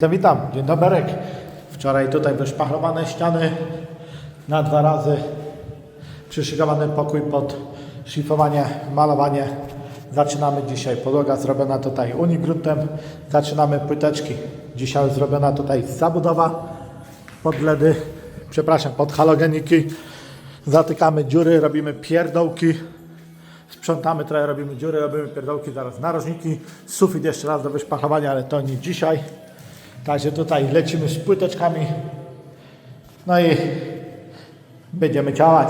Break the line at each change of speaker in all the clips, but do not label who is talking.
To witam, dzień dobry. Wczoraj tutaj wyszpachlowane ściany na dwa razy. Przyszykowany pokój pod szlifowanie, malowanie. Zaczynamy dzisiaj. Podłoga zrobiona tutaj unigruntem. Zaczynamy płyteczki. Dzisiaj zrobiona tutaj zabudowa pod LEDy, przepraszam, pod halogeniki. Zatykamy dziury, robimy pierdołki. Sprzątamy trochę, robimy dziury, robimy pierdołki, zaraz narożniki. Sufit jeszcze raz do wyszpachlowania, ale to nie dzisiaj. Także tutaj lecimy z płyteczkami. No i będziemy działać.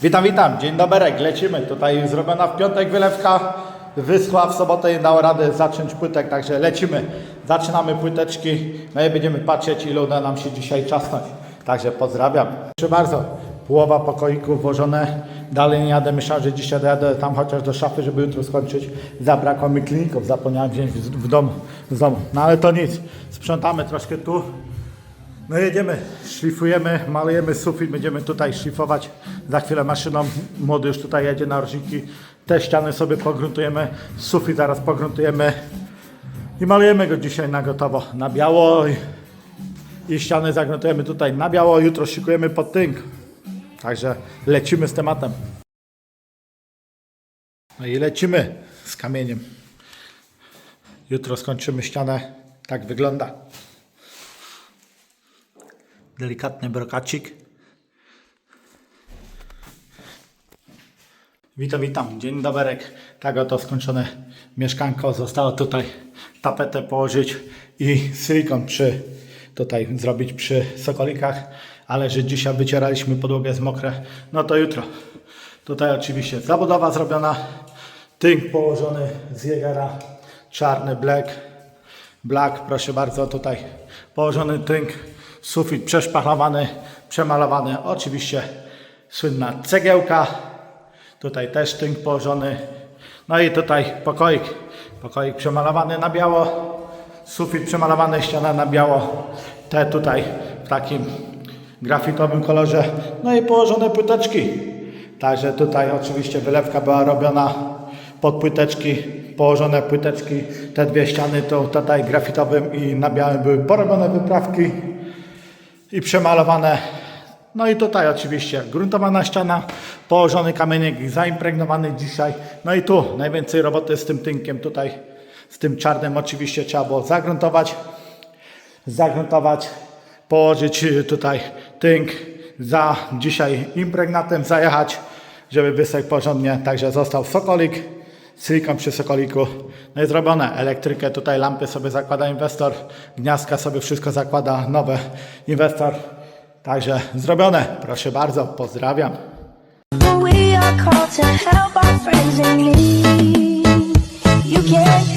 Witam, witam. Dzień dobry. Lecimy. Tutaj zrobiona w piątek wylewka. Wyschła w sobotę i dało radę zacząć płytek, także lecimy. Zaczynamy płyteczki. No i będziemy patrzeć, ile uda nam się dzisiaj czasnąć. Także pozdrawiam. Proszę bardzo. Połowa pokoiku włożone. Dalej nie jadę. Myślałem, że dzisiaj dojadę tam chociaż do szafy, żeby jutro skończyć. Zabrakło mi kliników. Zapomniałem wziąć w, w domu. Z domu. No ale to nic. Sprzątamy troszkę tu. No jedziemy, szlifujemy, malujemy sufit, będziemy tutaj szlifować za chwilę maszyną. Młody już tutaj jedzie na rożniki. Te ściany sobie pogruntujemy, sufit zaraz pogruntujemy i malujemy go dzisiaj na gotowo, na biało i, i ściany zagruntujemy tutaj na biało. Jutro szykujemy pod tynk. Także lecimy z tematem. No i lecimy z kamieniem. Jutro skończymy ścianę. Tak wygląda delikatny brokacik. Witam, witam. Dzień dobry. Tak oto skończone mieszkanko. Zostało tutaj tapetę położyć i silikon przy, tutaj zrobić przy sokolikach, ale że dzisiaj wycieraliśmy podłogę jest mokre, no to jutro. Tutaj oczywiście zabudowa zrobiona, tynk położony z Jägera, czarny black, Black, proszę bardzo, tutaj położony tynk, sufit przeszpachlowany, przemalowany, oczywiście słynna cegiełka, tutaj też tynk położony, no i tutaj pokoik, pokoik przemalowany na biało, sufit przemalowany, ściana na biało, te tutaj w takim grafitowym kolorze, no i położone płyteczki, także tutaj oczywiście wylewka była robiona pod płyteczki, położone płyteczki, te dwie ściany to tutaj grafitowym i na białym były porobione wyprawki i przemalowane. No i tutaj oczywiście gruntowana ściana, położony kamieniek zaimpregnowany dzisiaj. No i tu najwięcej roboty z tym tynkiem tutaj, z tym czarnym oczywiście trzeba było zagruntować, zagruntować, położyć y, tutaj tynk, za dzisiaj impregnatem zajechać, żeby wysek porządnie, także został sokolik, silikon przy sokoliku, no i zrobione, elektrykę tutaj, lampy sobie zakłada inwestor, gniazdka sobie wszystko zakłada, nowe inwestor, także zrobione, proszę bardzo, pozdrawiam.
Called to help our friends in need. You can't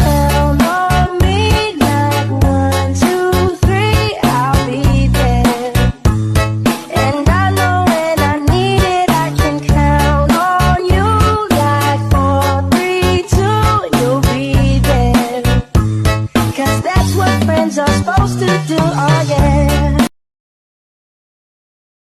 to do.